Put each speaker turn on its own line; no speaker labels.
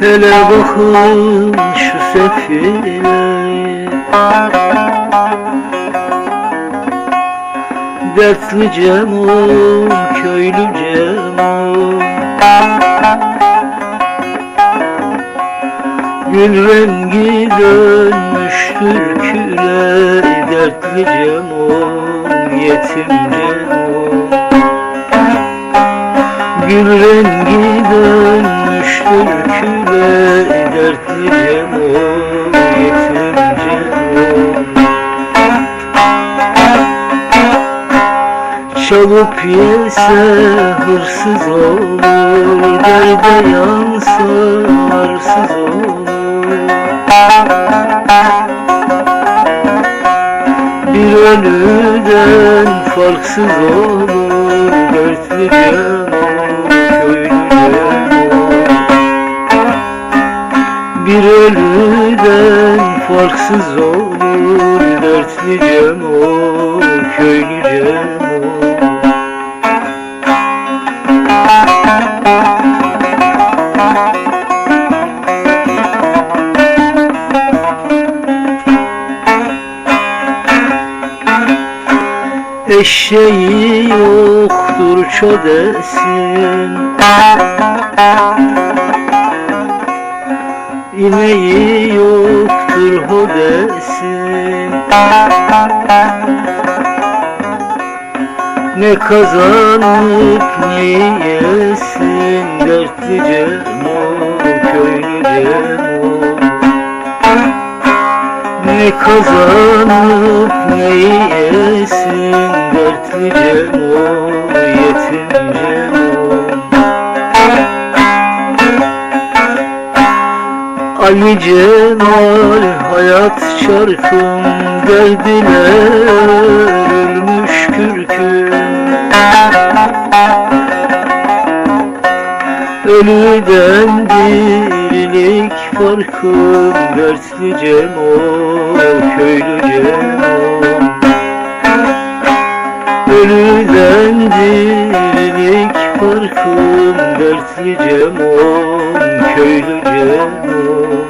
Hele bakın şu sefile. Dertli Cemil, köylü Cemil Gül rengi dönmüştür küle Dertli Cemil, yetim Cemil Gül rengi dönmüştür küle Dertli Cemil, yetim Cemil Çalıp yese hırsız olur Derde yansa arsız olur. Bir ölüden farksız olur Dertli Cemal, farksız olur Dertli Cemal, köylü Cemal Eşeği yoktur çodesin İneği yoktur hodesin Ne kazanıp ne yesin Dertli Cemal, köylü Cemal ne kazanıp ne yesin Dertli Cemal, Ali Cemal hayat çarkım Derdiler ölmüş kürküm. Ölüden dirilik farkım Dertli Cemal, köylü Cemal Ölüden dirilik farkım Dertli Cemal, köylü Cemal